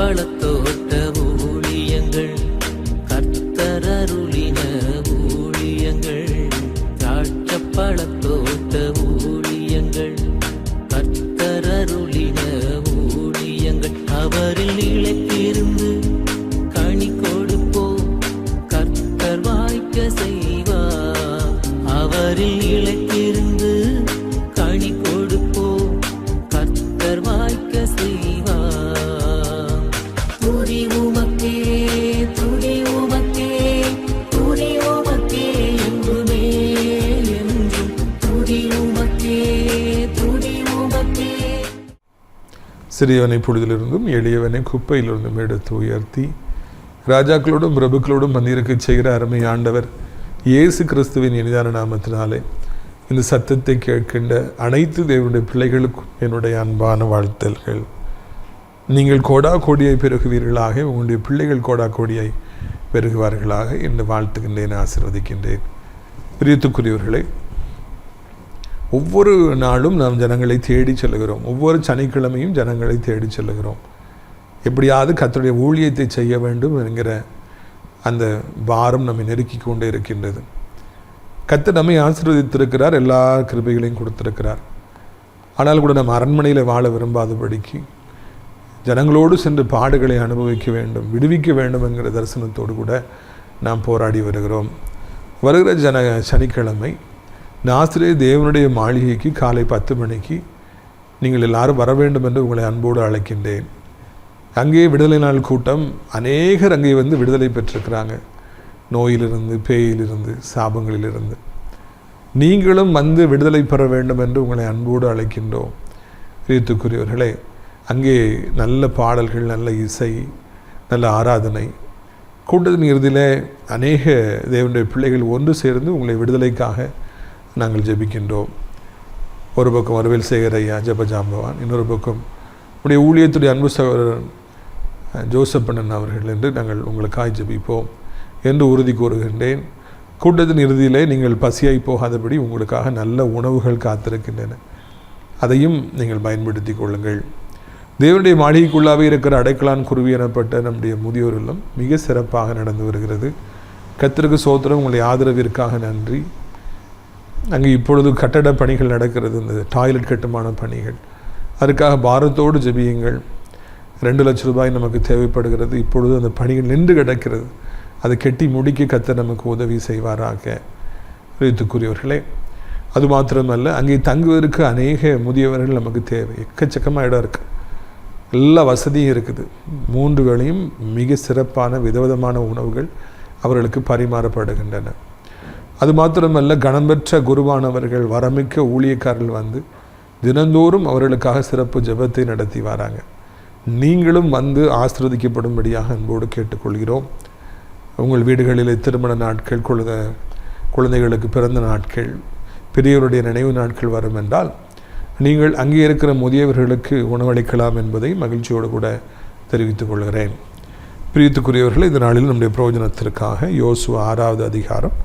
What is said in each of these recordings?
பழத்தோட்ட சிறியவனை பொழுதிலிருந்தும் எளியவனை குப்பையிலிருந்தும் எடுத்து உயர்த்தி ராஜாக்களோடும் பிரபுக்களோடும் மந்திருக்க செய்கிற அருமை ஆண்டவர் இயேசு கிறிஸ்துவின் இனிதான நாமத்தினாலே இந்த சத்தத்தை கேட்கின்ற அனைத்து தேவனுடைய பிள்ளைகளுக்கும் என்னுடைய அன்பான வாழ்த்தல்கள் நீங்கள் கோடா கோடியை பெருகுவீர்களாக உங்களுடைய பிள்ளைகள் கோடா கோடியை பெருகுவார்களாக என்று வாழ்த்துகின்றேன் ஆசிர்வதிக்கின்றேன். பிரியத்துக்குரியவர்களே ஒவ்வொரு நாளும் நாம் ஜனங்களை தேடி செல்கிறோம் ஒவ்வொரு சனிக்கிழமையும் ஜனங்களை தேடி செல்கிறோம் எப்படியாவது கத்தருடைய ஊழியத்தை செய்ய வேண்டும் என்கிற அந்த பாரம் நம்மை நெருக்கி கொண்டே இருக்கின்றது. கத்து நம்மை ஆசீர்வதித்திருக்கிறார் எல்லா கிருபைகளையும் கொடுத்திருக்கிறார். ஆனால் கூட நம்ம அரண்மனையில் வாழ விரும்பாதபடிக்கு ஜனங்களோடு சென்று பாடுகளை அனுபவிக்க வேண்டும் விடுவிக்க வேண்டும் என்கிற தரிசனத்தோடு கூட நாம் போராடி வருகிறோம். வருகிற ஜன சனிக்கிழமை நாசிரே தேவனுடைய மாளிகைக்கு காலை பத்து மணிக்கு நீங்கள் எல்லாரும் வர வேண்டும் என்று உங்களை அன்போடு அழைக்கின்றேன். அங்கே விடுதலை நாள் கூட்டம் அநேகர் அங்கே வந்து விடுதலை பெற்றிருக்கிறாங்க. நோயிலிருந்து பேயிலிருந்து சாபங்களிலிருந்து. நீங்களும் வந்து விடுதலை பெற வேண்டும் என்று உங்களை அன்போடு அழைக்கின்றோம். ரீத்துக்குரியவர்களே அங்கே நல்ல பாடல்கள் நல்ல இசை நல்ல ஆராதனை. கூட்டத்தின் இறுதியில் அநேக தேவனுடைய பிள்ளைகள் ஒன்று சேர்ந்து உங்களை விடுதலைக்காக நாங்கள் ஜெபிக்கின்றோம். ஒரு பக்கம் வரவேல் சேகர் ஐயா ஜபஜாம்பவான் இன்னொரு பக்கம் உடைய ஊழியத்துடைய அன்பு சகோதரன் ஜோசப்பண்ணன் அவர்கள் என்று நாங்கள் உங்களுக்காய் ஜெபிப்போம் என்று உறுதி கூறுகின்றேன். கூட்டத்தின் இறுதியிலே நீங்கள் பசியாய் போகாதபடி உங்களுக்காக நல்ல உணவுகள் காத்திருக்கின்றன. அதையும் நீங்கள் பயன்படுத்தி கொள்ளுங்கள். தேவனுடைய மாளிகைக்குள்ளாகவே இருக்கிற அடைக்கலான் குருவி எனப்பட்ட நம்முடைய முதியோர் இல்லம் மிக சிறப்பாக நடந்து வருகிறது. கத்திற்கு சோத்திரம் உங்களுடைய ஆதரவிற்காக நன்றி. அங்கே இப்பொழுது கட்டட பணிகள் நடக்கிறது. இந்த டாய்லெட் கட்டுமான பணிகள். அதுக்காக பாரத்தோடு ஜெபியுங்கள். ரெண்டு லட்ச ரூபாய் நமக்கு தேவைப்படுகிறது. இப்பொழுது அந்த பணிகள் நின்று கிடக்கிறது. அதை கெட்டி முடிக்க கத்த நமக்கு உதவி செய்வாராக. பிரியத்துக்குரியவர்களே அது மாத்திரமல்ல அங்கே தங்குவதற்கு அநேக முதியவர்கள் நமக்கு தேவை. எக்கச்சக்கமாக இடம் இருக்குது எல்லா வசதியும் இருக்குது. மூன்று வேளையும் மிக சிறப்பான விதவிதமான உணவுகள் அவர்களுக்கு பரிமாறப்படுகின்றன. அது மாத்திரமல்ல கணம்பெற்ற குருவானவர்கள் வரமிக்க ஊழியக்காரர்கள் வந்து தினந்தோறும் அவர்களுக்காக சிறப்பு ஜெபத்தை நடத்தி வராங்க. நீங்களும் வந்து ஆசிர்வதிக்கப்படும்படியாக அன்போடு கேட்டுக்கொள்கிறோம். உங்கள் வீடுகளிலே திருமண நாட்கள் குழந்தை குழந்தைகளுக்கு பிறந்த நாட்கள் பெரியவருடைய நினைவு நாட்கள் வரும் என்றால் நீங்கள் அங்கே இருக்கிற முதியவர்களுக்கு உணவளிக்கலாம் என்பதை மகிழ்ச்சியோடு கூட தெரிவித்துக் கொள்கிறேன். பிரியத்துக்குரியவர்கள் இந்த நாளில் நம்முடைய பிரயோஜனத்திற்காக யோசு ஆறாவது அதிகாரம்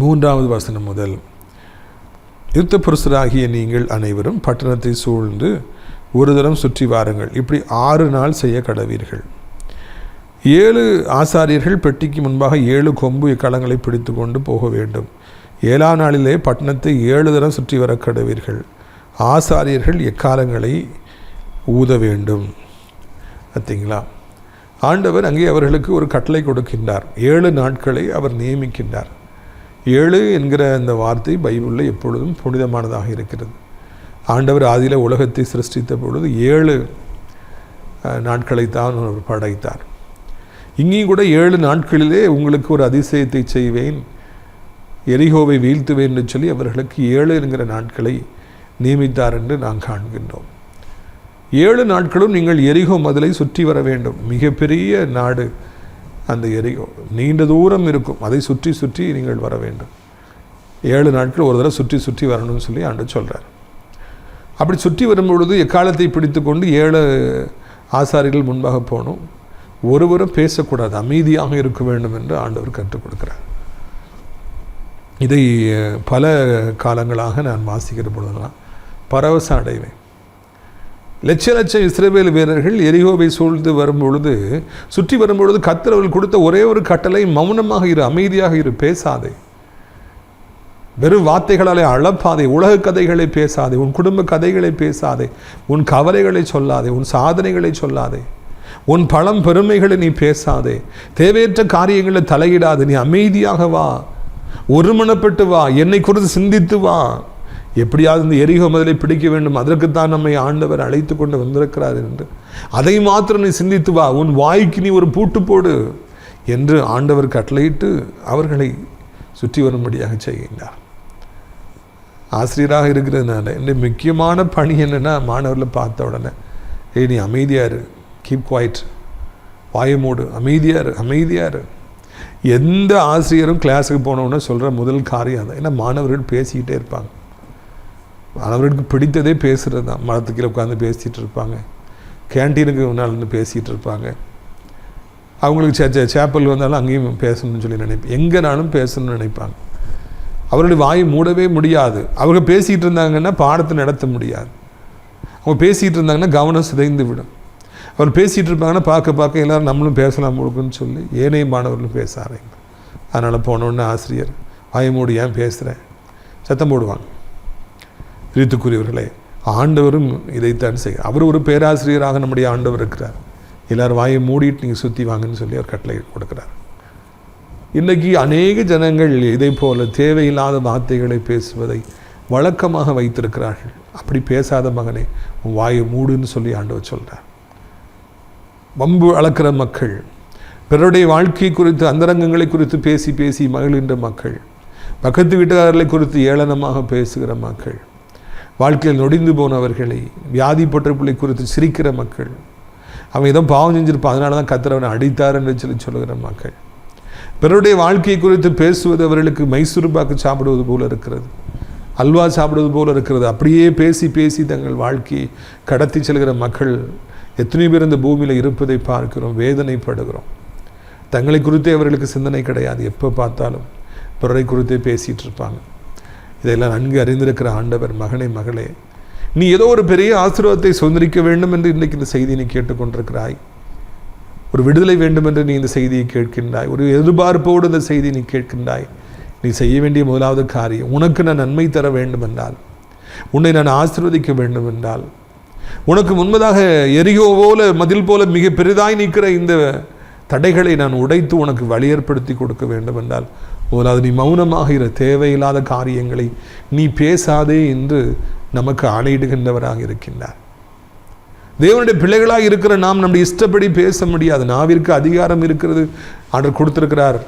மூன்றாவது வசனம் முதல். யுத்த புருஷராகிய நீங்கள் அனைவரும் பட்டணத்தை சூழ்ந்து ஒரு தரம் சுற்றி வாருங்கள். இப்படி ஆறு நாள் செய்ய கடவீர்கள். ஏழு ஆசாரியர்கள் பெட்டிக்கு முன்பாக ஏழு கொம்பு இக்களங்களை பிடித்து கொண்டு போக வேண்டும். ஏழாம் நாளிலே பட்டணத்தை ஏழு தரம் சுற்றி வர கடவீர்கள். ஆசாரியர்கள் எக்காலங்களை ஊத வேண்டும். பார்த்தீங்களா? ஆண்டவர் அங்கே அவர்களுக்கு ஒரு கட்டளை கொடுக்கின்றார். ஏழு நாட்களை அவர் நியமிக்கின்றார். ஏழு என்கிற அந்த வார்த்தை பைபிளில் எப்பொழுதும் புனிதமானதாக இருக்கிறது. ஆண்டவர் ஆதியில் உலகத்தை சிருஷ்டித்த பொழுது ஏழு நாட்களைத்தான் அவர் படைத்தார். இங்கேயும் கூட ஏழு நாட்களிலே உங்களுக்கு ஒரு அதிசயத்தை செய்வேன். எரிகோவை வீழ்த்துவேன் என்று சொல்லி அவர்களுக்கு ஏழு என்கிற நாட்களை நியமித்தார் என்று நாம் காண்கின்றோம். ஏழு நாட்களும் நீங்கள் எரிகோ மதிலை சுற்றி வர வேண்டும். மிகப்பெரிய நாடு. அந்த எரிகோ நீண்ட தூரம் இருக்கும். அதை சுற்றி சுற்றி நீங்கள் வர வேண்டும். ஏழு நாட்கள் ஒரு தடவை சுற்றி சுற்றி வரணும்னு சொல்லி ஆண்டு சொல்கிறார் அப்படி சுற்றி வரும்பொழுது எக்காலத்தை பிடித்து கொண்டு ஏழு ஆசாரிகள் முன்பாக போகணும். ஒருவரும் பேசக்கூடாது. அமைதியாக இருக்க வேண்டும் என்று ஆண்டவர் கற்றுக் கொடுக்கிறார். இதை பல காலங்களாக நான் வாசிக்கிற பொழுதெல்லாம் பரவசம் அடைவேன். லட்ச லட்சம் இஸ்ரேவேல் வீரர்கள் எரிகோவை சூழ்ந்து வரும்பொழுது சுற்றி வரும்பொழுது கத்திரவர்கள் கொடுத்த ஒரே ஒரு கட்டளை மௌனமாக இரு அமைதியாக இரு பேசாதே. வெறும் வார்த்தைகளாலே அளப்பாதே உலக கதைகளை பேசாதே உன் குடும்ப கதைகளை பேசாதே உன் கவலைகளை சொல்லாதே உன் சாதனைகளை சொல்லாதே. உன் பழம் பெருமைகளை நீ பேசாதே. தேவையற்ற காரியங்களை தலையிடாதே நீ அமைதியாக வா. ஒருமனப்பட்டு வா என்னை குறித்து சிந்தித்து வா. எப்படியாவது இந்த எரிகோ முதலை பிடிக்க வேண்டும். அதற்குத்தான் நம்மை ஆண்டவர் அழைத்து கொண்டு வந்திருக்கிறார் என்று. அதை மாத்திரம் நீ சிந்தித்து வா. உன் வாய்க்கு நீ ஒரு பூட்டு போடு என்று ஆண்டவர் கட்டளையிட்டு அவர்களை சுற்றி வரும்படியாக செய்கின்றார். ஆசிரியராக இருக்கிறதுனால என்னுடைய முக்கியமான பணி என்னென்னா மாணவரில் பார்த்த உடனே ஏய் நீ அமைதியாக இரு. கீப் குவாய்ட் வாயமூடு அமைதியாக இரு. அமைதியாக இரு. எந்த ஆசிரியரும் கிளாஸுக்கு போனவுடனே சொல்கிற முதல் காரியம் தான் ஏன்னா மாணவர்கள் பேசிக்கிட்டே இருப்பாங்க. அவர்களுக்கு பிடித்ததே பேசுகிறது தான். மரத்துக்கீழே உட்காந்து பேசிகிட்டு இருப்பாங்க. கேன்டீனுக்கு முன்னால் பேசிகிட்டு இருப்பாங்க. அவங்களுக்கு சே சே- சேப்பல் வந்தாலும் அங்கேயும் பேசணும்னு சொல்லி நினைப்பேன் எங்கேனாலும் பேசணும்னு நினைப்பாங்க. அவருடைய வாய் மூடவே முடியாது. அவங்க பேசிகிட்டு இருந்தாங்கன்னா பாடத்தை நடத்த முடியாது. அவங்க பேசிகிட்டு இருந்தாங்கன்னா கவனம் சிதைந்து விடும். அவர் பேசிகிட்டு இருப்பாங்கன்னா பார்க்க பார்க்க எல்லாரும் நம்மளும் பேசலாம் முழுக்குன்னு சொல்லி ஏனைய மாணவர்களும் பேச ஆரம்பிங்க அதனால் போனோன்னு ஆசிரியர் வாய் மூடி ஏன் பேசுகிறேன் சத்தம் போடுவாங்க. பிரித்துக்குரியவர்களே ஆண்டவரும் இதைத்தான் செய்ய அவர் ஒரு பேராசிரியராக நம்முடைய ஆண்டவர் இருக்கிறார். எல்லாரும் வாயை மூடிட்டு நீங்கள் சுற்றி வாங்கன்னு சொல்லி அவர் கட்டளை கொடுக்குறார். இன்றைக்கி அநேக ஜனங்கள் இதை போல தேவையில்லாத வார்த்தைகளை பேசுவதை வழக்கமாக வைத்திருக்கிறார்கள். அப்படி பேசாத மகனே உன் வாயை மூடுன்னு சொல்லி ஆண்டவர் சொல்கிறார் வம்பு அளக்கிற மக்கள் பிறருடைய வாழ்க்கை குறித்து அந்தரங்கங்களை குறித்து பேசி பேசி மகிழ்கின்ற மக்கள் பக்கத்து வீட்டுக்காரர்களை குறித்து ஏளனமாக பேசுகிற மக்கள் வாழ்க்கையில் நொடிந்து போனவர்களை வியாதிப்பட்ட பிள்ளை குறித்து சிரிக்கிற மக்கள் அவன் ஏதோ பாவம் செஞ்சிருப்பான் அதனால தான் கத்திரவனை அடித்தார் என்று சொல்லி சொல்லுகிற மக்கள். பிறருடைய வாழ்க்கை குறித்து பேசுவது அவர்களுக்கு மைசூர் பாக்கு சாப்பிடுவது போல இருக்கிறது. அல்வா சாப்பிடுவது போல இருக்கிறது. அப்படியே பேசி பேசி தங்கள் வாழ்க்கையை கடத்தி செல்கிற மக்கள் எத்தனை பேர் இந்த பூமியில் இருப்பதை பார்க்கிறோம் வேதனைப்படுகிறோம். தங்களை குறித்தே அவர்களுக்கு சிந்தனை கிடையாது. எப்போ பார்த்தாலும் பிறரை குறித்தே பேசிகிட்டு இருப்பாங்க. இதையெல்லாம் நன்கு அறிந்திருக்கிற ஆண்டவர் மகனே மகளே நீ ஏதோ ஒரு பெரிய ஆசீர்வாதத்தை சுதந்திரிக்க வேண்டும் என்று இன்றைக்கு இந்த செய்தியை நீ கேட்டுக்கொண்டிருக்கிறாய். ஒரு விடுதலை வேண்டும் என்று நீ இந்த செய்தியை கேட்கின்றாய். ஒரு எதிர்பார்ப்போடு இந்த செய்தியை நீ கேட்கின்றாய். நீ செய்ய வேண்டிய முதலாவது காரியம் உனக்கு நான் நன்மை தர வேண்டும் என்றால் உன்னை நான் ஆசீர்வதிக்க வேண்டும் என்றால் உனக்கு முன்பதாக எரியோ போல மதில் போல மிக பெரிதாய் நிற்கிற இந்த தடைகளை நான் உடைத்து உனக்கு வழி ஏற்படுத்தி கொடுக்க வேண்டும் என்றால் முதலாவது நீ மௌனமாகிற தேவையில்லாத காரியங்களை நீ பேசாதே என்று நமக்கு ஆணையிடுகின்றவராக இருக்கின்றார். தேவனுடைய பிள்ளைகளாக இருக்கிற நாம் நம்முடைய இஷ்டப்படி பேச முடியாது. நாவிற்கு அதிகாரம் இருக்கிறது. ஆர்டர் கொடுத்திருக்கிறார்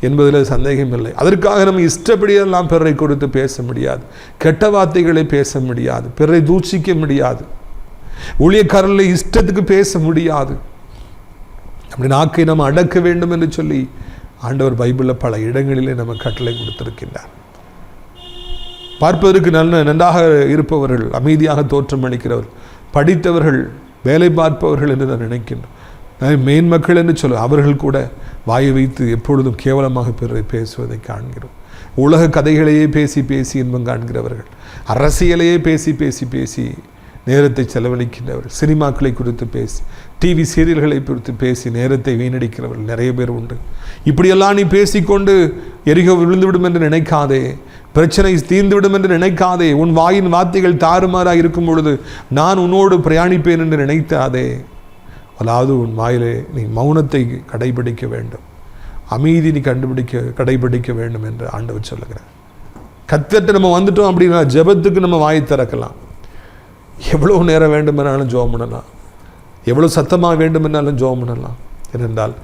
என்பதில் சந்தேகம் இல்லை. அதற்காக நம்ம இஷ்டப்படியெல்லாம் பிறரை கொடுத்து பேச முடியாது. கெட்ட வார்த்தைகளை பேச முடியாது. பிறரை தூஷிக்க முடியாது. ஊழியக்காரர்களை இஷ்டத்துக்கு பேச முடியாது. அப்படி நாக்கை நம்ம அடக்க வேண்டும் என்று சொல்லி ஆண்டவர் பைபிளில் பல இடங்களிலே நம்ம கட்டளை கொடுத்திருக்கின்றார். பார்ப்பதற்கு நல்ல நன்றாக இருப்பவர்கள் அமைதியாக தோற்றம் அளிக்கிறவர்கள் படித்தவர்கள் வேலை பார்ப்பவர்கள் என்று நான் நினைக்கின்றோம் நான் மேன்மக்கள் என்று சொல்ல அவர்கள் கூட வாயை வைத்து எப்பொழுதும் கேவலமாக பிறரை பேசுவதை காண்கிறோம். உலக கதைகளையே பேசி பேசி இன்பம் காண்கிறவர்கள் அரசியலையே பேசி பேசி பேசி நேரத்தை செலவழிக்கின்றவர்கள் சினிமாக்களை குறித்து பேசி டிவி சீரியல்களை குறித்து பேசி நேரத்தை வீணடிக்கிறவர்கள் நிறைய பேர் உண்டு. இப்படியெல்லாம் நீ பேசிக்கொண்டு எரிகோ விழுந்துவிடும் என்று நினைக்காதே. பிரச்சனை தீர்ந்துவிடும் என்று நினைக்காதே. உன் வாயின் வார்த்தைகள் தாறுமாறாக இருக்கும் பொழுது நான் உன்னோடு பிரயாணிப்பேன் என்று நினைத்தாதே. அதாவது உன் வாயிலே நீ மௌனத்தை கடைபிடிக்க வேண்டும். அமைதி நீ கண்டுபிடிக்க கடைபிடிக்க வேண்டும் என்று ஆண்டவர் சொல்லுகிறார். கத்தட்டு நம்ம வந்துட்டோம் அப்படின்னா ஜெபத்துக்கு நம்ம வாயை திறக்கலாம். எவ்வளோ நேரம் வேண்டுமென்னாலும் ஜோம் பண்ணலாம். எவ்வளோ சத்தமாக வேண்டுமென்னாலும் ஜோம் பண்ணலாம். ஏனென்றால்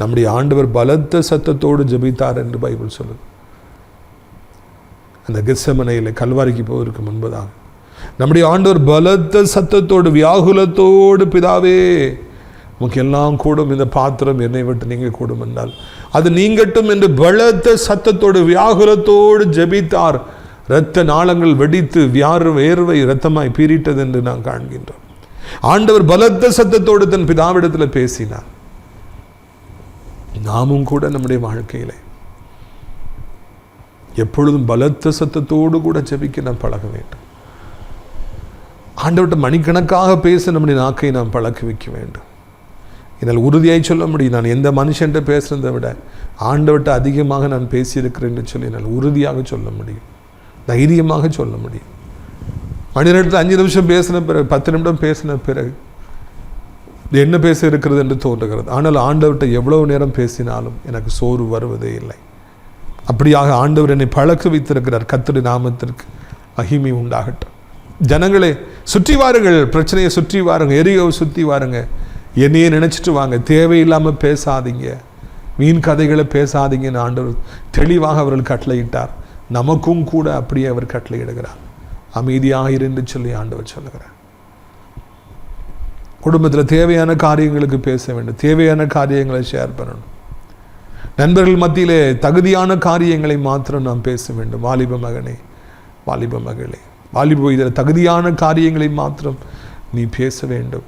நம்முடைய ஆண்டவர் பலத்த சத்தத்தோடு ஜெபித்தார் என்று பைபிள் சொல்லுது. அந்த கெஸ்ஸமனையில் கல்வாரிக்கு போவதற்கு முன்பதாக நம்முடைய ஆண்டவர் பலத்த சத்தத்தோடு வியாகுலத்தோடு பிதாவே உமக்கு எல்லாம் கூடும். இந்த பாத்திரம் என்னை விட்டு நீங்கள் கூடும் என்றால் அது நீங்கட்டும் என்று பலத்த சத்தத்தோடு வியாகுலத்தோடு ஜெபித்தார். இரத்த நாளங்கள் வெடித்து வியார் வேர்வை இரத்தமாய் பீரிட்டது என்று நாம் காண்கின்றோம். ஆண்டவர் பலத்த சத்தத்தோடு தன் பிதாவிடத்தில் பேசினார். நாமும் கூட நம்முடைய வாழ்க்கையில எப்பொழுதும் பலத்த சத்தத்தோடு கூட ஜெபிக்க நாம் பழக வேண்டும். ஆண்டவர்கிட்ட மணிக்கணக்காக பேச நம்முடைய நாக்கை நாம் பழக்க வைக்க வேண்டும். என்னால் உறுதியாய் சொல்ல முடியும் நான் எந்த மனுஷன்ட்ட பேசுகிறதை விட ஆண்டவர்கிட்ட அதிகமாக நான் பேசியிருக்கிறேன்னு சொல்லி என்னால் உறுதியாக சொல்ல முடியும். தைரியமாக சொல்ல முடியும். பன்னிரெண்டு அஞ்சு நிமிஷம் பேசின பிறகு பத்து நிமிடம் பேசின பிறகு என்ன பேச இருக்கிறது என்று தோன்றுகிறது. ஆனால் ஆண்டவர்கிட்ட எவ்வளவு நேரம் பேசினாலும் எனக்கு சோறு வருவதே இல்லை. அப்படியாக ஆண்டவர் என்னை பழக்க வைத்திருக்கிறார். கத்திரி நாமத்திற்கு மகிமை உண்டாகட்டும். ஜனங்களே சுற்றி வாருங்கள். பிரச்சனையை சுற்றி வாருங்க. எரியோவை சுற்றி வாருங்க. என்னையே நினச்சிட்டு வாங்க. தேவையில்லாமல் பேசாதீங்க. மீன் கதைகளை பேசாதீங்கன்னு ஆண்டவர் தெளிவாக அவர்கள் கட்டளையிட்டார். நமக்கும் கூட அப்படியே அவர் கட்டளையிடுகிறார். அமைதியாக இருந்து சொல்லி ஆண்டவர் சொல்லுகிறார். குடும்பத்தில் தேவையான காரியங்களுக்கு பேச வேண்டும். தேவையான காரியங்களை ஷேர் பண்ணணும். நண்பர்கள் மத்தியிலே தகுதியான காரியங்களை மாத்திரம் நாம் பேச வேண்டும். வாலிப மகனே வாலிப மகளே வாலிப இதில் தகுதியான காரியங்களை மாத்திரம் நீ பேச வேண்டும்.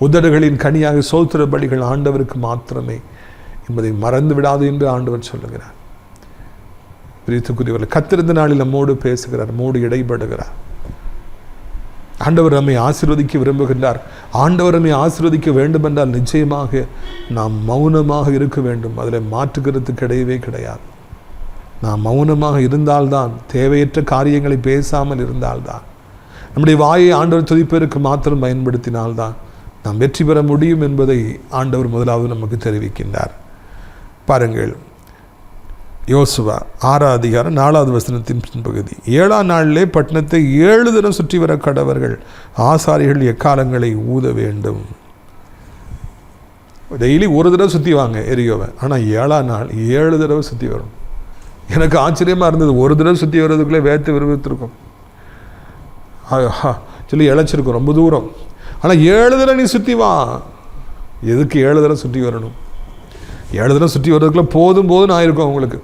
உதடுகளின் கனியாக சோத்திர பலிகள் ஆண்டவருக்கு மாத்திரமே. என்பதை மறந்து விடாது என்று ஆண்டவர் சொல்லுகிறார். பிரித்துக்குரியவர்கள் கத்திருந்த நாளில் நம்மோடு பேசுகிறார் நம்மோடு இடைப்படுகிறார் ஆண்டவர் நம்மை ஆசீர்வதிக்க விரும்புகின்றார். ஆண்டவர் நம்மை ஆசீர்வதிக்க வேண்டுமென்றால் நிச்சயமாக நாம் மௌனமாக இருக்க வேண்டும். அதில் மாற்றுகிறது கிடையவே கிடையாது. நாம் மௌனமாக இருந்தால்தான் தேவையற்ற காரியங்களை பேசாமல் இருந்தால்தான் நம்முடைய வாயை ஆண்டவர் துதிப்பேருக்கு மாத்திரம் பயன்படுத்தினால்தான் நாம் வெற்றி பெற முடியும் என்பதை ஆண்டவர் முதலாவது நமக்கு தெரிவிக்கின்றார். பாருங்கள் யோசுவா ஆறாம் அதிகாரம் நாலாவது வசனத்தின் பின்பகுதி. ஏழாம் நாளிலே பட்டணத்தை ஏழு தினம் சுற்றி வர கடவர்கள் ஆசாரிகள் எக்காலங்களை ஊத வேண்டும்? டெய்லி ஒரு தடவை சுற்றி வாங்க எரியோவை ஆனால் ஏழாம் நாள் ஏழு தடவை சுற்றி வரும். எனக்கு ஆச்சரியமாக இருந்தது ஒரு தடவை சுற்றி வர்றதுக்குள்ளே வேத்து விரும்பத்திருக்கும் சொல்லி இழைச்சிருக்கும் ரொம்ப தூரம். ஆனால் ஏழு தடவை நீ சுற்றி வா. எதுக்கு ஏழு தடவை சுற்றி வரணும்? ஏழு தடவை சுற்றி வர்றதுக்குள்ளே போதும் போதும் ஆயிருக்கும் அவங்களுக்கு.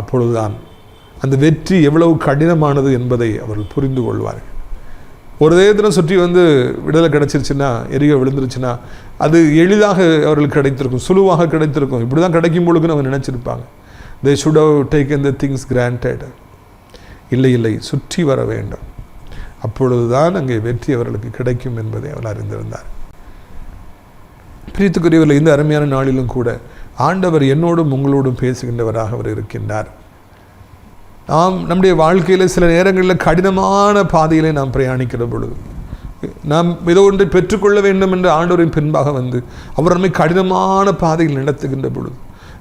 அப்பொழுதுதான் அந்த வெற்றி எவ்வளவு கடினமானது என்பதை அவர்கள் புரிந்து கொள்வார்கள். ஒரு தேயத்தினம் சுற்றி வந்து விடுதலை கிடைச்சிருச்சுன்னா எரிக விழுந்துருச்சுன்னா அது எளிதாக அவர்களுக்கு கிடைத்திருக்கும் சுலுவாக கிடைத்திருக்கும். இப்படி தான் கிடைக்கும் பொழுதுன்னு அவங்க நினச்சிருப்பாங்க. They should have taken the things granted இல்லை இல்லை சுற்றி வர வேண்டும். அப்பொழுதுதான் அங்கே வெற்றி அவர்களுக்கு கிடைக்கும் என்பதை அவர் அறிந்திருந்தார். பிரித்துக்குரியவர்கள் இந்த அருமையான நாளிலும் கூட ஆண்டவர் என்னோடும் உங்களோடும் பேசுகின்றவராக அவர் இருக்கின்றார். நாம் நம்முடைய வாழ்க்கையில் சில நேரங்களில் கடினமான பாதையிலே நாம் பிரயாணிக்கிற பொழுது நாம் ஏதோ ஒன்றை பெற்றுக்கொள்ள வேண்டும் என்று ஆண்டவரின் பின்பாக வந்து அவர் நம்மை கடினமான பாதையில் நடத்துகின்ற பொழுது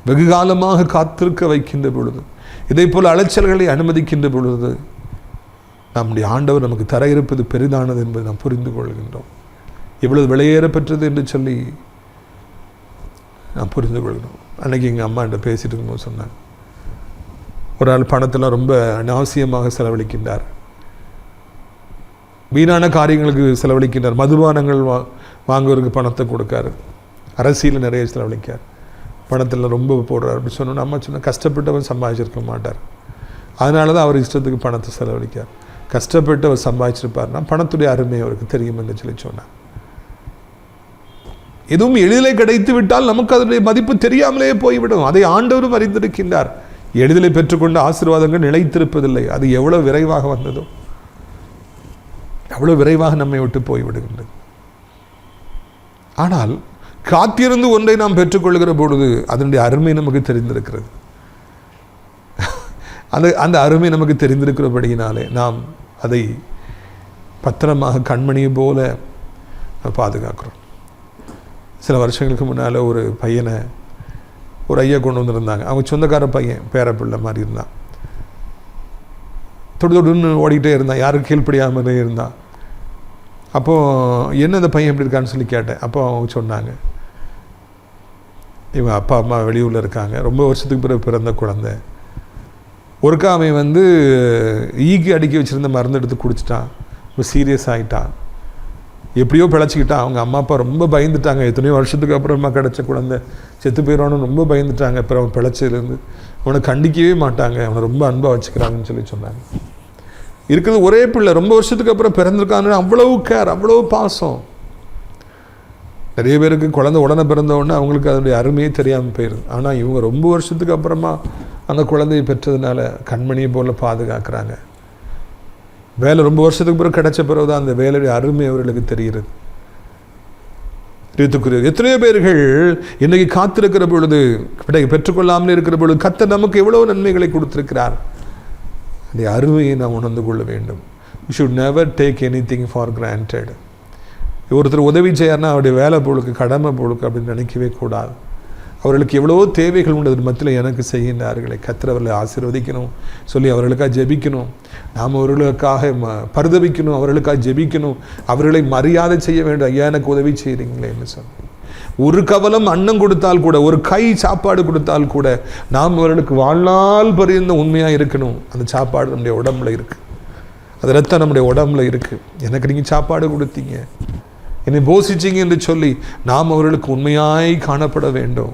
வெகு காலமாக காத்திருக்க வைக்கின்ற பொழுது இதே போல் அலைச்சல்களை அனுமதிக்கின்ற பொழுது நம்முடைய ஆண்டவர் நமக்கு தர இருப்பது பெரிதானது என்பதை நாம் புரிந்து கொள்கின்றோம். எவ்வளவு விலையேற பெற்றது என்று சொல்லி நான் புரிந்து கொள்கிறோம். அன்னைக்கு எங்கள் அம்மா என்கிட்ட பேசிட்டு இருக்கும்போது சொன்னாங்க. ஒரு ஆள் பணத்தெல்லாம் ரொம்ப அனாவசியமாக செலவழிக்கின்றார். வீணான காரியங்களுக்கு செலவழிக்கின்றார். மதுபானங்கள் வா வாங்குவதற்கு பணத்தை கொடுக்காரு. அரசியல் நிறைய செலவழிக்கார் பணத்தில் ரொம்ப போடுறார். அப்படின்னு சொன்னோன்னு அம்மா சொன்னால் கஷ்டப்பட்டவன் சம்பாதிச்சிருக்க மாட்டார். அதனால தான் அவர் இஷ்டத்துக்கு பணத்தை செலவழிக்கார் கஷ்டப்பட்டு அவர் சம்பாதிச்சிருப்பார்னா பணத்துடைய அருமை அவருக்கு தெரியும் என்று சொல்லி சொன்னார். எதுவும் எளிதிலே கிடைத்து விட்டால் நமக்கு அதனுடைய மதிப்பு தெரியாமலே போய்விடும். அதை ஆண்டவரும் அறிந்திருக்கின்றார். எளிதிலே பெற்றுக்கொண்ட ஆசீர்வாதங்கள் நிலைத்திருப்பதில்லை. அது எவ்வளவு விரைவாக வந்ததோ அவ்வளோ விரைவாக நம்மை விட்டு போய்விடுகின்றது. ஆனால் காத்திருந்து ஒன்றை நாம் பெற்றுக்கொள்கிற பொழுது அதனுடைய அருமை நமக்கு தெரிந்திருக்கிறது. அந்த அந்த அருமை நமக்கு தெரிந்திருக்கிறபடியினாலே நாம் அதை பத்திரமாக கண்மணியை போல பாதுகாக்கிறோம். சில வருஷங்களுக்கு முன்னால் ஒரு பையனை ஒரு ஐயா கொண்டு வந்திருந்தாங்க. அவங்க சொந்தக்கார பையன் பேரப்பிள்ளை மாதிரி இருந்தான். தொடு தொடுன்னு ஓடிக்கிட்டே இருந்தான். யாரும் கீழ்ப்படியாமலே இருந்தான். அப்போது என்ன இந்த பையன் எப்படி இருக்கான்னு சொல்லி கேட்டேன். அப்போ அவங்க சொன்னாங்க இவன் அப்பா அம்மா வெளியூரில் இருக்காங்க. ரொம்ப வருஷத்துக்கு பிறகு பிறந்த குழந்தை. ஒருக்கா அவன் வந்து ஈக்கு அடுக்கி வச்சுருந்த மருந்து எடுத்து குடிச்சிட்டான். ரொம்ப சீரியஸ் ஆகிட்டான் எப்படியோ பிழைச்சிக்கிட்டான் அவங்க அம்மா அப்பா ரொம்ப பயந்துட்டாங்க. எத்தனையோ வருஷத்துக்கு அப்புறமா கிடச்ச குழந்தை. செத்து போயிடணும்னு ரொம்ப பயந்துட்டாங்க. அப்புறம் அவன் பிழைச்சதுலேருந்து அவனை கண்டிக்கவே மாட்டாங்க. அவனை ரொம்ப அன்பாக வச்சுக்கிறாங்கன்னு சொல்லி சொன்னாங்க. இருக்கிறது ஒரே பிள்ளை. ரொம்ப வருஷத்துக்கு அப்புறம் பிறந்திருக்கான்னு அவ்வளவு கேர் அவ்வளவு பாசம். நிறைய பேருக்கு குழந்தை உடனே பிறந்த உடனே அவங்களுக்கு அதனுடைய அருமையே தெரியாமல் போயிடுது ஆனால் இவங்க ரொம்ப வருஷத்துக்கு அப்புறமா அந்த குழந்தையை பெற்றதுனால கண்மணியை போல் பாதுகாக்கிறாங்க. வேலை ரொம்ப வருஷத்துக்கு பிறகு கிடைச்ச பிறகு தான் அந்த வேலையுடைய அருமை அவர்களுக்கு தெரிகிறது. பிரியத்துக்குரியவர் எத்தனையோ பேர்கள் இன்னைக்கு காத்திருக்கிற பொழுது பெற்றுக்கொள்ளாமல் இருக்கிற பொழுது கத்த நமக்கு எவ்வளவு நன்மைகளை கொடுத்திருக்கிறார். அந்த அருமையை நாம் உணர்ந்து கொள்ள வேண்டும். You should never take anything for granted ஒருத்தர் உதவி செய்யார்னா அவருடைய வேலை பொழுக்கு கடமை பொழுக்கு அப்படின்னு நினைக்கவே கூடாது. அவர்களுக்கு எவ்வளவோ தேவைகள் உண்டு மத்தியில் எனக்கு செய்கின்றார்களே. கத்திரவர்களை ஆசீர்வதிக்கணும். சொல்லி அவர்களுக்காக ஜெபிக்கணும். நாம் அவர்களுக்காக ம பரிதவிக்கணும் அவர்களுக்காக ஜெபிக்கணும். அவர்களை மரியாதை செய்ய வேண்டும். ஐயா எனக்கு உதவி செய்கிறீங்களேன்னு சொன்னேன் ஒரு கவலம் அன்னம் கொடுத்தால் கூட ஒரு கை சாப்பாடு கொடுத்தால் கூட நாம் அவர்களுக்கு வாழ்நாள் பரியந்த உண்மையாக இருக்கணும். அந்த சாப்பாடு நம்முடைய உடம்புல இருக்குது அது ரத்தம் நம்முடைய உடம்புல இருக்குது எனக்கு நீங்கள் சாப்பாடு கொடுத்தீங்க. என்னை போஷிச்சிங்க என்று சொல்லி நாம் அவர்களுக்கு உண்மையாய் காணப்பட வேண்டும்.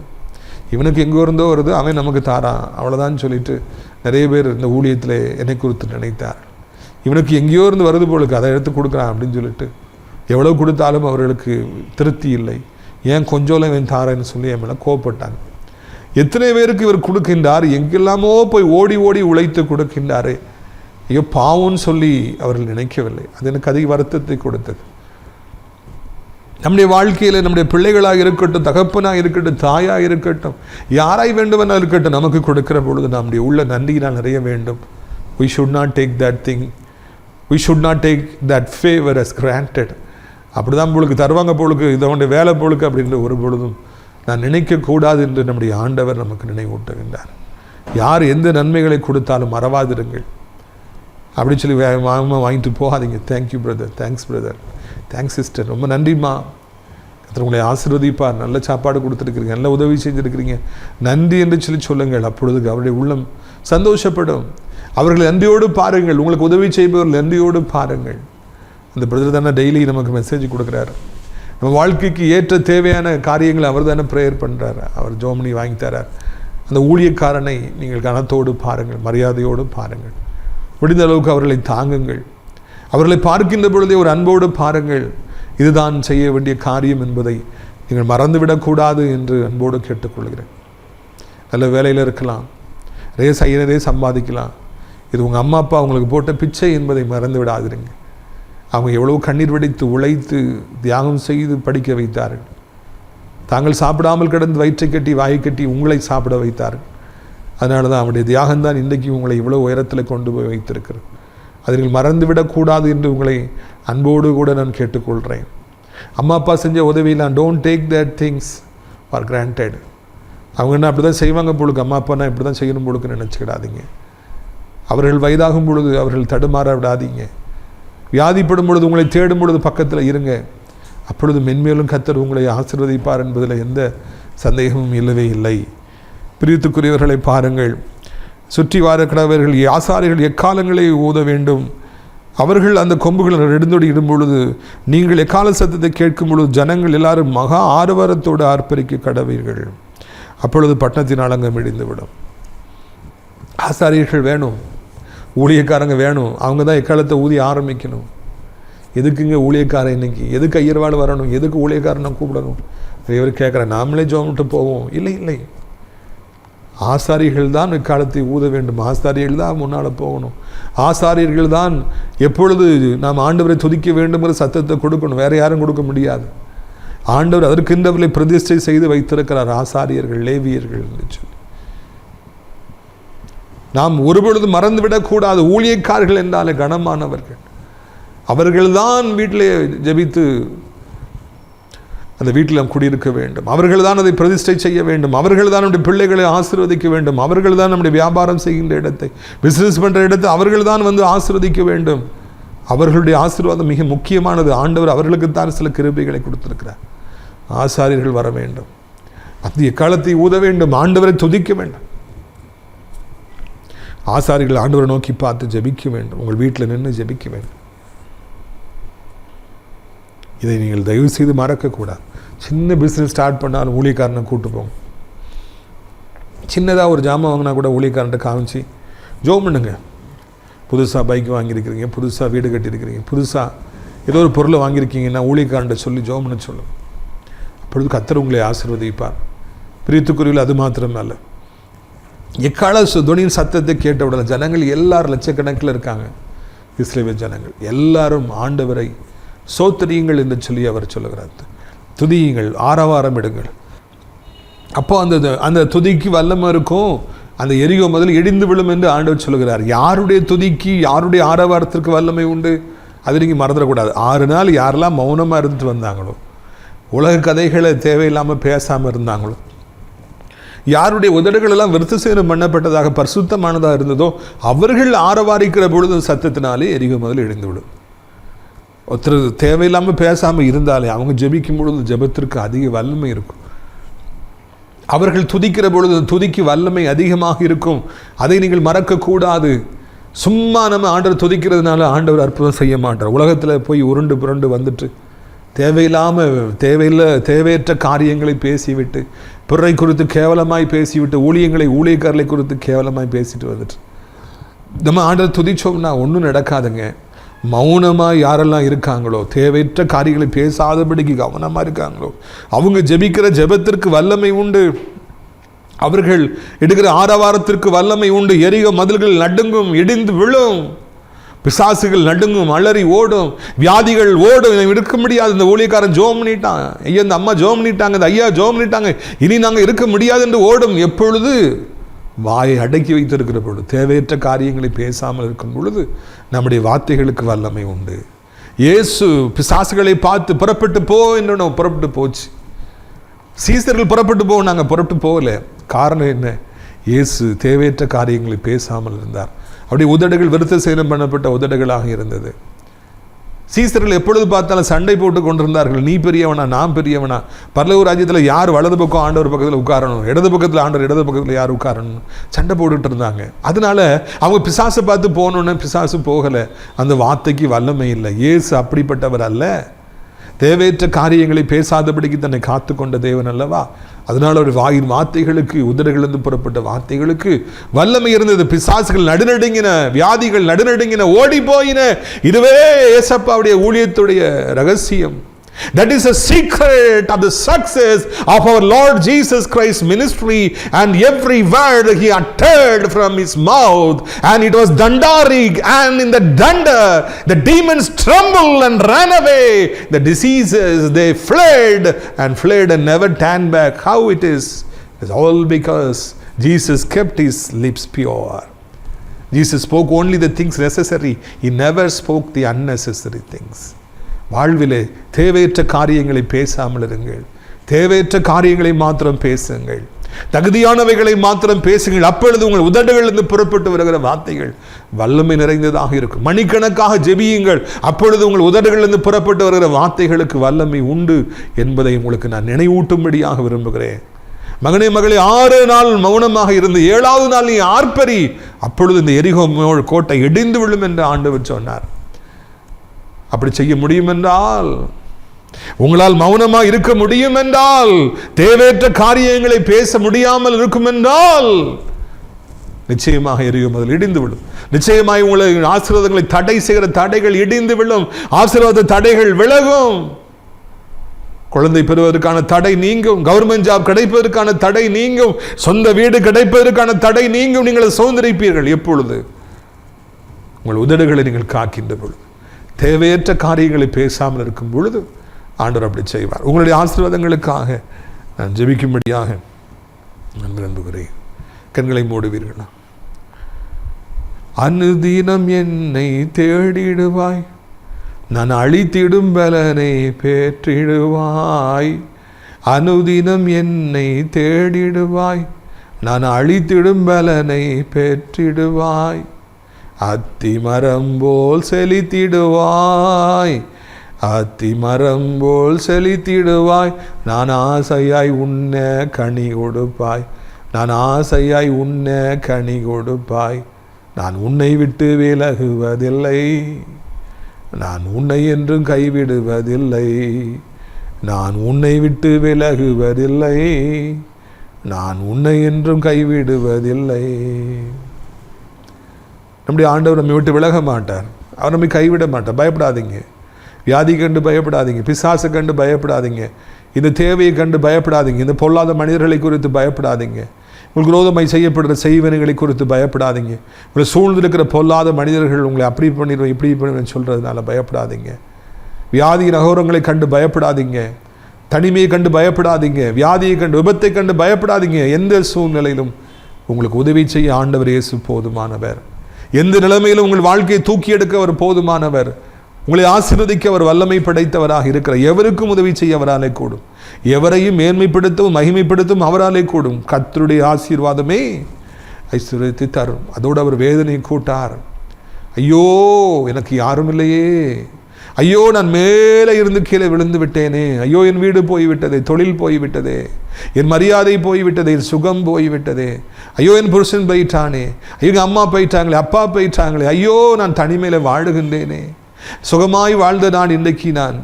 இவனுக்கு எங்கோ இருந்தோ வருது அவன் நமக்கு தாரான் அவ்வளோதான் சொல்லிட்டு நிறைய பேர் இந்த ஊழியத்தில் என்னை குறித்து நினைத்தார். இவனுக்கு எங்கேயோ இருந்து வருது போலுக்கு அதை எடுத்து கொடுக்குறான் அப்படின்னு சொல்லிட்டு எவ்வளோ கொடுத்தாலும் அவர்களுக்கு திருப்தி இல்லை. ஏன் கொஞ்சம் இவன் தாரேன்னு சொல்லி என் மேலே கோவப்பட்டாங்க. எத்தனை பேருக்கு இவர் கொடுக்கின்றார்? எங்கெல்லாமோ போய் ஓடி ஓடி உழைத்து கொடுக்கின்றாரே. ஐயோ பாவம்னு சொல்லி அவர்கள் நினைக்கவில்லை. அது எனக்கு அதிக வருத்தத்தை கொடுத்தது. நம்முடைய வாழ்க்கையில் நம்முடைய பிள்ளைகளாக இருக்கட்டும் தகப்பனாக இருக்கட்டும் தாயாக இருக்கட்டும் யாராய் வேண்டுமென்றால் இருக்கட்டும் நமக்கு கொடுக்கிற பொழுது நம்முடைய உள்ள நன்றியினால் நிறைய வேண்டும். We should not take that thing we should not take that favour as granted அப்படி அப்படிதான் பொழுது தருவாங்க பொழுது இதனுடைய வேலை பொழுது அப்படின்ற ஒரு பொழுதும் நான் நினைக்கக்கூடாது என்று நம்முடைய ஆண்டவர் நமக்கு நினைவூட்டுகின்றார். யார் எந்த நன்மைகளை கொடுத்தாலும் மறவாதிருங்கள். அப்படி சொல்லி வாங்கிட்டு போகாதீங்க. Thank you brother thanks brother thanks sister ரொம்ப நன்றிம்மா. கர்த்தர் உங்களை ஆசிர்வதிப்பார். நல்ல சாப்பாடு கொடுத்துருக்கிறீங்க. நல்ல உதவி செஞ்சுருக்கிறீங்க. நன்றி என்று சொல்லி சொல்லுங்கள். அப்பொழுது அவருடைய உள்ளம் சந்தோஷப்படும். அவர்கள் நன்றியோடு பாருங்கள். உங்களுக்கு உதவி செய்பவர்கள் நன்றியோடு பாருங்கள். அந்த பிரதர் தானே டெய்லி நமக்கு மெசேஜ் கொடுக்குறாரு. நம்ம வாழ்க்கைக்கு ஏற்ற தேவையான காரியங்களை அவர் தானே ப்ரேயர் பண்ணுறாரு அவர் ஜோமனி வாங்கி தரார். அந்த ஊழியக்காரனை நீங்கள் கனத்தோடு பாருங்கள். மரியாதையோடு பாருங்கள். முடிந்த அளவுக்கு அவர்களை தாங்குங்கள். அவர்களை பார்க்கின்ற பொழுதே ஒரு அன்போடு பாருங்கள். இதுதான் செய்ய வேண்டிய காரியம் என்பதை நீங்கள் மறந்துவிடக்கூடாது என்று அன்போடு கேட்டுக்கொள்கிறேன். நல்ல வேலையில் இருக்கலாம். நிறைய செய்ய நிறைய சம்பாதிக்கலாம். இது உங்கள் அம்மா அப்பா உங்களுக்கு போட்ட பிச்சை என்பதை மறந்து விடாதிருங்க அவங்க எவ்வளோ கண்ணீர் வடித்து உழைத்து தியாகம் செய்து படிக்க வைத்தார்கள். தாங்கள் சாப்பிடாமல் கிடந்து வயிற்றை கட்டி வாயை கட்டி உங்களை சாப்பிட வைத்தார்கள். அதனால தான் அவருடைய தியாகம்தான் இன்றைக்கு உங்களை இவ்வளோ உயரத்தில் கொண்டு போய் வைத்திருக்கிறது. அதில் மறந்துவிடக்கூடாது என்று உங்களை அன்போடு கூட நான் கேட்டுக்கொள்கிறேன். அம்மா அப்பா செஞ்ச உதவியெல்லாம் don't take that things for granted அவங்க என்ன அப்படி தான் செய்வாங்க பொழுது அம்மா அப்பா நான் இப்படி தான் செய்யணும் பொழுது நினச்சிக்கிடாதீங்க. அவர்கள் வயதாகும் பொழுது அவர்கள் தடுமாற விடாதீங்க. வியாதிப்படும் பொழுது உங்களை தேடும் பொழுது பக்கத்தில் இருங்க. அப்பொழுது மென்மேலும் கத்தர் உங்களை ஆசீர்வதிப்பார் என்பதில் எந்த சந்தேகமும் இல்லவே இல்லை. பிரியத்துக்குரியவர்களை பாருங்கள். சுற்றி வார கடவர்கள் ஆசாரிகள் எக்காலங்களை ஊத வேண்டும். அவர்கள் அந்த கொம்புகள் நெடுந்தொடி இடும்பொழுது நீங்கள் எக்கால சத்தத்தை கேட்கும் பொழுது ஜனங்கள் எல்லாரும் மகா ஆரவாரத்தோடு ஆர்ப்பரிக்க கடவீர்கள். அப்பொழுது பட்டணத்தின் அலங்கம் இடிந்துவிடும். ஆசாரியர்கள் வேணும். ஊழியக்காரங்க வேணும். அவங்க தான் எக்காலத்தை ஊதி ஆரம்பிக்கணும். எதுக்குங்க ஊழியக்காரன் இன்னைக்கு? எதுக்கு ஐயர்வாடு வரணும்? எதுக்கு ஊழியக்காரனை கூப்பிடணும்? இவர் கேட்குறேன் நாமளே ஜோமிட்டு போவோம். இல்லை இல்லை. ஆசாரிகள் தான் இக்காலத்தை ஊத வேண்டும். ஆசாரியர்கள் தான் முன்னால் போகணும். ஆசாரியர்கள் தான் எப்பொழுது நாம் ஆண்டவரை துதிக்க வேண்டுங்கிற சத்தத்தை கொடுக்கணும். வேறு யாரும் கொடுக்க முடியாது. ஆண்டவர் அதற்கென்றவர்களை பிரதிஷ்டை செய்து வைத்திருக்கிறார். ஆசாரியர்கள் லேவியர்கள் சொல்லி. நாம் ஒருபொழுது மறந்துவிடக்கூடாது ஊழியக்காரர்கள் என்றாலே கனமானவர்கள். அவர்கள்தான் வீட்டிலே ஜெபித்து அந்த வீட்டில் நாம் குடியிருக்க வேண்டும். அவர்கள் தான் அதை பிரதிஷ்டை செய்ய வேண்டும். அவர்கள் தான் நம்முடைய பிள்ளைகளை ஆசீர்வதிக்க வேண்டும். அவர்கள் தான் நம்முடைய வியாபாரம் செய்கின்ற இடத்தை பிஸ்னஸ் பண்ணுற இடத்தை அவர்கள் தான் வந்து ஆசீர்வதிக்க வேண்டும். அவர்களுடைய ஆசீர்வாதம் மிக முக்கியமானது. ஆண்டவர் அவர்களுக்குத்தான் சில கிருபைகளை கொடுத்திருக்கிறார். ஆசாரியர்கள் வர வேண்டும். அந்த எக்காலத்தை ஊத வேண்டும். ஆண்டவரை துதிக்க வேண்டும். ஆசாரிகள் ஆண்டவரை நோக்கி பார்த்து ஜெபிக்க வேண்டும். உங்கள் வீட்டில் நின்று ஜெபிக்க வேண்டும். இதை நீங்கள் தயவு செய்து மறக்கக்கூடாது. சின்ன பிஸ்னஸ் ஸ்டார்ட் பண்ணாலும் ஊழியக்காரனை கூப்பிட்டு போங்க சின்னதாக ஒரு ஜாமான் வாங்கினா கூட ஊழியக்காரன்ட்ட காமிச்சு ஜோம் பண்ணுங்க புதுசாக பைக் வாங்கியிருக்கிறீங்க புதுசாக வீடு கட்டியிருக்கிறீங்க புதுசாக ஏதோ ஒரு பொருளை வாங்கியிருக்கீங்கன்னா ஊழியக்காரன்ட்ட சொல்லி ஜோம் பண்ண சொல்லுங்க அப்பொழுது கத்தர் உங்களை ஆசீர்வதிப்பார். பிரியத்துக்குரியவில் அது மாத்திரம் அல்ல எக்கால சு- துணியின் சத்தத்தை கேட்ட உடனே ஜனங்கள் எல்லாரும் லட்சக்கணக்கில் இருக்காங்க. இஸ்ரேல் ஜனங்கள் எல்லாரும் ஆண்டவரை சோத்திரியுங்கள் என்று சொல்லி அவர் சொல்லுகிறார். துதியுங்கள் ஆரவாரம் எடுங்கள். அப்போ அந்த அந்த துதிக்கு வல்லமை இருக்கும். அந்த எரிகோ முதல் இடிந்து விழும் என்று ஆண்டவர் சொல்லுகிறார். யாருடைய துதிக்கு யாருடைய ஆரவாரத்திற்கு வல்லமை உண்டு? அது நீங்கள் மறந்துடக்கூடாது. ஆறு நாள் யாரெல்லாம் மௌனமாக இருந்துட்டு வந்தாங்களோ உலக கதைகளை தேவையில்லாமல் பேசாமல் இருந்தாங்களோ யாருடைய உதடுகள் எல்லாம் விருத்த சேனம் பண்ணப்பட்டதாக பரிசுத்தமானதாக இருந்ததோ அவர்கள் ஆரவாரிக்கிற பொழுது சத்தத்தினாலே எரிகோ முதல் இடிந்து விடும். ஒருத்தர் தேவையில்லாமல் பேசாமல் இருந்தாலே அவங்க ஜெபிக்கும் பொழுது ஜெபத்திற்கு அதிக வல்லமை இருக்கும். அவர்கள் துதிக்கிற பொழுது துதிக்கு வல்லமை அதிகமாக இருக்கும். அதை நீங்கள் மறக்கக்கூடாது. சும்மா நம்ம ஆண்டவர் துதிக்கிறதுனால ஆண்டவர் அற்புதம் செய்ய மாட்டார். உலகத்தில் போய் உருண்டு புரண்டு வந்துட்டு தேவையில்லாமல் தேவையில்லை தேவையற்ற காரியங்களை பேசிவிட்டு பிறரை குறித்து கேவலமாய் பேசிவிட்டு ஊழியங்களை ஊழியக்காரர்களை குறித்து கேவலமாய் பேசிட்டு வந்துட்டு. நம்ம ஆண்டவர் துதிச்சோம்னா ஒன்றும் நடக்காதுங்க. மௌனமாக யாரெல்லாம் இருக்காங்களோ தேவையற்ற காரியங்களை பேசாதபடிக்கு கவனமாக இருக்காங்களோ அவங்க ஜெபிக்கிற ஜெபத்திற்கு வல்லமை உண்டு. அவர்கள் எடுக்கிற ஆரவாரத்திற்கு வல்லமை உண்டு. எரிய மதில்கள் நடுங்கும் இடிந்து விழும். பிசாசுகள் நடுங்கும் அலறி ஓடும். வியாதிகள் ஓடும். இருக்க முடியாது. இந்த ஊழியக்காரன் ஜோம் பண்ணிட்டான். ஐயா இந்த அம்மா ஜோம் பண்ணிட்டாங்க. இந்த ஐயா ஜோம் பண்ணிட்டாங்க. இனி நாங்கள் இருக்க முடியாது என்று ஓடும். எப்பொழுது? வாயை அடக்கி வைத்திருக்கிற பொழுது தேவையற்ற காரியங்களை பேசாமல் இருக்கும் பொழுது நம்முடைய வார்த்தைகளுக்கு வல்லமை உண்டு. இயேசு பிசாசுகளை பார்த்து புறப்பட்டு போ என்று புறப்பட்டு போச்சு. சீசர்கள் புறப்பட்டு போ நாங்கள் புறப்பட்டு போகல. காரணம் என்ன? இயேசு தேவையற்ற காரியங்களை பேசாமல் இருந்தார். அப்படி உதடுகள் விருத்த சேதம் பண்ணப்பட்ட உதடுகளாக இருந்தது. சீசர்கள் எப்பொழுது பார்த்தாலும் சண்டை போட்டு கொண்டிருந்தார்கள். நீ பெரியவனா நான் பெரியவனா? பரலூர் ராஜ்யத்தில் யார் வலது பக்கம் ஆண்டவர் பக்கத்தில் உட்காரணும்? இடது பக்கத்தில் ஆண்டவர் இடது பக்கத்தில் யார் உட்காரணும்? சண்டை போட்டுட்டு இருந்தாங்க. அதனால அவங்க பிசாசை பார்த்து போகணுன்னு பிசாசு போகலை. அந்த வார்த்தைக்கு வல்லமை இல்லை. இயேசு அப்படிப்பட்டவர் அல்ல. தேவையற்ற காரியங்களை பேசாதபடிக்கு தன்னை காத்து கொண்ட தேவன் அல்லவா? அதனால ஒரு வாயின் வார்த்தைகளுக்கு உதடுகளிலிருந்து புறப்பட்ட வார்த்தைகளுக்கு வல்லமை இருந்தது. பிசாசுகள் நடுநடுங்கின வியாதிகள் நடுநடுங்கின ஓடி போயின இதுவே ஏசப்பாவுடைய ஊழியத்துடைய ரகசியம். That is a secret of the success of our Lord Jesus Christ's ministry and every word he uttered from his mouth and it was dandarik and in the dunder the demons trembled and ran away. The diseases they fled and fled and never turned back. How it is it's all because Jesus kept his lips pure. Jesus spoke only the things necessary. He never spoke the unnecessary things வாழ்விலே தேவையற்ற காரியங்களை பேசாமல் இருங்கள். தேவையற்ற காரியங்களை மாத்திரம் பேசுங்கள். தகுதியானவைகளை மாத்திரம் பேசுங்கள். அப்பொழுது உங்கள் உதடுகளிலிருந்து புறப்பட்டு வருகிற வார்த்தைகள் வல்லமை நிறைந்ததாக இருக்கும். மணிக்கணக்காக ஜெபியுங்கள். அப்பொழுது உங்கள் உதடுகளிலிருந்து புறப்பட்டு வருகிற வார்த்தைகளுக்கு வல்லமை உண்டு என்பதை உங்களுக்கு நான் நினைவூட்டும்படியாக விரும்புகிறேன். மகனே மகளே ஆறு நாள் மௌனமாக இருந்து ஏழாவது நாள் நீ ஆர்ப்பரி. அப்பொழுது இந்த எரிகோ கோட்டை இடிந்து விழும் என்று ஆண்டவர் சொன்னார். அப்படி செய்ய முடியும் என்றால் உங்களால் மௌனமாக இருக்க முடியும் என்றால் தேவையற்ற காரியங்களை பேச முடியாமல் இருக்கும் என்றால் நிச்சயமாக எரியும் அதில் இடிந்து விடும் நிச்சயமாக உங்களை ஆசீர்வாதங்களை தடை செய்கிற தடைகள் இடிந்து விழும் ஆசீர்வாத தடைகள் விலகும். குழந்தை பெறுவதற்கான தடை நீங்கும். கவர்மெண்ட் ஜாப் கிடைப்பதற்கான தடை நீங்கும். சொந்த வீடு கிடைப்பதற்கான தடை நீங்கும். நீங்கள் சுதந்திரிப்பீர்கள் எப்பொழுது? உங்கள் உதடுகளை நீங்கள் காக்கின்ற பொழுது. தேவையற்ற காரியங்களை பேசாமல் இருக்கும் பொழுது ஆண்டவர் அப்படி செய்வார். உங்களுடைய ஆசீர்வாதங்களுக்காக நான் ஜெபிக்கும்படியாக நான் விரும்புகிறேன் கண்களை மூடுவீர்களா? அனுதினம் என்னை தேடிடுவாய். நான் அழித்திடும் பலனை பெற்றிடுவாய். அனுதினம் என்னை தேடிடுவாய். நான் அழித்திடும் பலனை பெற்றிடுவாய். அத்திமரம் போல் செலுத்திடுவாய் அத்திமரம் போல் செலுத்திடுவாய் நான் ஆசையாய் உண்ண கனி கொடுப்பாய். நான் ஆசையாய் உண்ண கனி கொடுப்பாய். நான் உன்னை விட்டு விலகுவதில்லை. நான் உன்னை என்றும் கைவிடுவதில்லை. நான் உன்னை விட்டு விலகுவதில்லை. நான் உன்னை என்றும் கைவிடுவதில்லை. நம்முடைய ஆண்டவர் நம்மை விட்டு விலக மாட்டார். அவர் நம்மை கைவிட மாட்டார். பயப்படாதீங்க. வியாதி கண்டு பயப்படாதீங்க. பிசாசை கண்டு பயப்படாதீங்க. இந்த தேவையை கண்டு பயப்படாதீங்க. இந்த பொல்லாத மனிதர்களை குறித்து பயப்படாதீங்க. உங்களுக்கு குரோதமை செய்யப்படுற செய்வனைகளை குறித்து பயப்படாதீங்க. உங்களை சூழ்ந்திருக்கிற பொல்லாத மனிதர்கள் உங்களை அப்படி பண்ணிடுவோம் இப்படி பண்ணிடுவேன் சொல்கிறதுனால பயப்படாதீங்க. வியாதி நகரங்களை கண்டு பயப்படாதீங்க. தனிமையை கண்டு பயப்படாதீங்க. வியாதியை கண்டு விபத்தை கண்டு பயப்படாதீங்க. எந்த சூழ்நிலையிலும் உங்களுக்கு உதவி செய்ய ஆண்டவர் இயேசு போதுமானவர். எந்த நிலைமையிலும் உங்கள் வாழ்க்கையை தூக்கி எடுக்க அவர் போதுமானவர். உங்களை ஆசீர்வதிக்க அவர் வல்லமை படைத்தவராக இருக்கிறார் எவருக்கும் உதவி செய்ய அவராலே கூடும். எவரையும் மேன்மைப்படுத்தவும் மகிமைப்படுத்தவும் அவராலே கூடும். கத்தருடைய ஆசீர்வாதமே ஐஸ்வர்யத்தை தரும். அதோடு அவர் வேதனை கூட்டார். ஐயோ எனக்கு யாரும் இல்லையே. ஐயோ நான் மேலே இருந்து கீழே விழுந்து விட்டேனே. ஐயோ என் வீடு போய்விட்டதே தொழில் போய்விட்டதே. என் மரியாதை போய்விட்டதே என் சுகம் போய்விட்டதே. ஐயோ என் புருஷன் போயிட்டானே. ஐயோ எங்கள் அம்மா போயிட்டாங்களே அப்பா போயிட்டாங்களே. ஐயோ நான் தனிமையில் வாழுகின்றேனே. சுகமாய் வாழ்ந்த நான் இன்றைக்கு நான்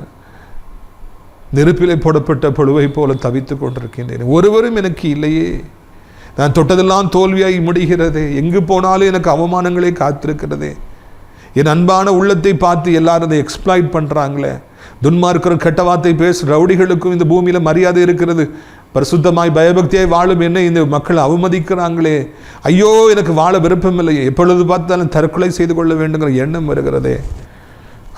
நெருப்பிலே போடப்பட்ட பொழுவை போல தவித்துக் கொண்டிருக்கின்றேன். ஒருவரும் எனக்கு இல்லையே. நான் தொட்டதெல்லாம் தோல்வியாகி முடிகிறதே. எங்கு போனாலும் எனக்கு அவமானங்களே காத்திருக்கிறதே. என் அன்பான உள்ளத்தை பார்த்து எல்லாரும் அதை எக்ஸ்ப்ளாய்ட் பண்ணுறாங்களே துன்மார்க்கிற கெட்ட வார்த்தை பேச ரவுடிகளுக்கும் இந்த பூமியில் மரியாதை இருக்கிறது. பரிசுத்தமாய் பயபக்தியாய் வாழும் என்ன இந்த மக்கள் அவமதிக்கிறாங்களே. ஐயோ எனக்கு வாழ விருப்பம் இல்லையே எப்பொழுது பார்த்தாலும் தற்கொலை செய்து கொள்ள வேண்டுங்கிற எண்ணம் வருகிறதே.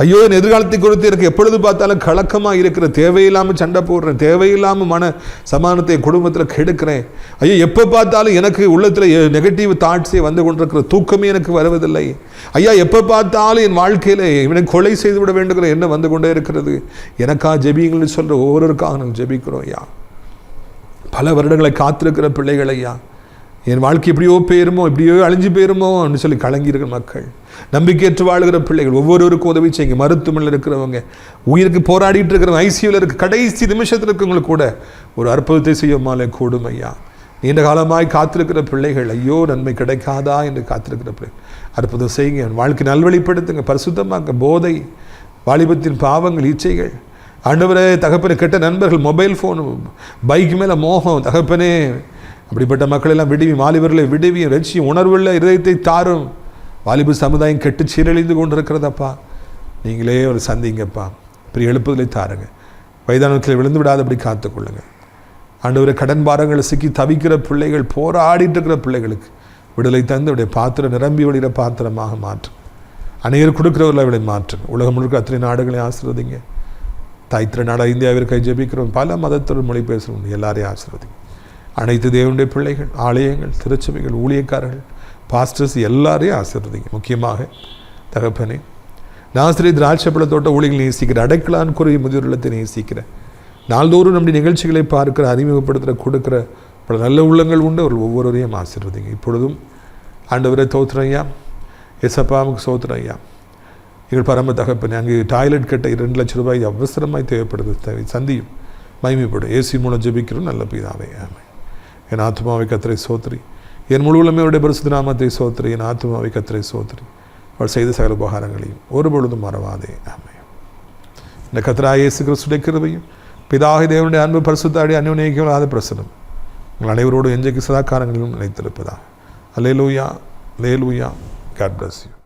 ஐயோ என் எதிர்காலத்தை குறித்து எனக்கு எப்பொழுது பார்த்தாலும் கலக்கமாக இருக்கிற தேவையில்லாமல் சண்டை போடுறேன் தேவையில்லாமல் மன சமானத்தை குடும்பத்தில் கெடுக்கிறேன். ஐயோ எப்போ பார்த்தாலும் எனக்கு உள்ளத்தில் நெகட்டிவ் தாட்ஸே வந்து கொண்டிருக்கிற தூக்கமே எனக்கு வருவதில்லை. ஐயா எப்போ பார்த்தாலும் என் வாழ்க்கையில் இவனை கொலை செய்து விட வேண்டுங்கிற எண்ணம் வந்து கொண்டே இருக்கிறது. எனக்கா ஜெபிங்கள்னு சொல்கிற ஒவ்வொருக்காக நாங்கள் ஜெபிக்கிறோம் ஐயா. பல வருடங்களை காத்திருக்கிற பிள்ளைகள் ஐயா. என் வாழ்க்கை எப்படியோ போயிருமோ எப்படியோ அழிஞ்சு போயிருமோன்னு சொல்லி கலங்கியிருக்கிற மக்கள். நம்பிக்கையற்று வாழ்கிற பிள்ளைகள் ஒவ்வொருவருக்கும் உதவி செய்யுங்க. மருத்துவமனையில் இருக்கிறவங்க உயிருக்கு போராடிட்டு இருக்கிறவங்க ஐசியூவில் இருக்க கடைசி நிமிஷத்தில் இருக்கவங்களுக்கு கூட ஒரு அற்புதத்தை செய்யுமாலே கூடும் ஐயா. நீண்ட காலமாய் காத்திருக்கிற பிள்ளைகள் ஐயோ நன்மை கிடைக்காதா என்று காத்திருக்கிற பிள்ளைகள். அற்புதம் செய்யுங்க. என் வாழ்க்கை நல்வழிப்படுத்துங்க. பரிசுத்தமாக்க போதை வாலிபத்தின் பாவங்கள் இச்சைகள். ஆண்டவரே தகப்பனே கெட்ட நண்பர்கள் மொபைல் ஃபோனு பைக் மேலே மோகம் தகப்பனே அப்படிப்பட்ட மக்கள் எல்லாம் வாலிபர்களை விடுவியும் ரட்சி உணர்வுள்ள இதயத்தை தாரும். வாலிபு சமுதாயம் கெட்டு சீரழிந்து கொண்டிருக்கிறதப்பா. நீங்களே ஒரு சந்திங்கப்பா. பெரிய எழுப்புதலை தாருங்க. வயதானத்தில் விழுந்து விடாதபடி காத்துக்கொள்ளுங்க. ஆண்டவரை கடன் பாரங்களை சிக்கி தவிக்கிற பிள்ளைகள் போராடிட்டு இருக்கிற பிள்ளைகளுக்கு விடுதலை தந்து அவருடைய பாத்திரம் நிரம்பி வழிகிற பாத்திரமாக மாற்றும் அநேகர் கொடுக்கிறவர்களை அவளை மாற்றும் உலகம் முழுக்க அத்தனை நாடுகளை ஆசீர்வதிங்க. தாய்த்திர நாடாக இந்தியாவிற்கு ஜெபிக்கிறோம். பல மதத்தொழில் மொழி பேசுகிறோம். எல்லாரையும் ஆசீர்வதிங்க. அனைத்து தேவனுடைய பிள்ளைகள் ஆலயங்கள் திருச்சபைகள் ஊழியக்காரர்கள் பாஸ்டர்ஸ் எல்லாரையும் ஆசிர்வதிங்க. முக்கியமாக தகப்பனே நாசிரி திராட்சைப்பழ தோட்ட ஊழியர்கள் நேசிக்கிற அடைக்கலான் குறைய முதியுள்ளத்தை நேசிக்கிற நாள்தோறும் நம்முடைய நிகழ்ச்சிகளை பார்க்கிற அறிமுகப்படுத்துகிற கொடுக்கிற பல நல்ல உள்ளங்கள் உண்டு. அவர்கள் ஒவ்வொருவரையும் ஆசிர்வதிங்க. இப்பொழுதும் ஆண்டவரை தோத்துறையா எசப்பாவுக்கு சோத்துறையா எங்கள் பரம தகப்பனே அங்கே டாய்லெட் கட்ட இரண்டு லட்சம் ரூபாய் அவசரமாய் தேவைப்படுது தேவை சந்தியும் மகிமைப்படும். ஏசி மூலம் ஜபிக்கிறோம். நல்ல பிதாவே ஆமை என் ஆத்மாவை கத்திரை சோத்ரி என் முழுவலுமே அவருடைய பரிசுத்த நாமத்தை சோத்ரி என் ஆத்மாவை கத்திரை சோத்ரி அவள் செய்த சகல உபகாரங்களையும் ஒரு பொழுதும் மறவாதே. ஆமை இந்த கத்திரா கிறிஸ்துடைய கிருபையும் பிதாகி தேவனுடைய அன்பு பரிசுத்தாடி அந்யோன்யக்கலாத பிரசனம் உங்கள் அனைவரோடு எஞ்சைக்கு சதாக்காரங்களிலும் நினைத்திருப்பதாக அலேலூயா லேலூயா காட் பிளஸ் யூ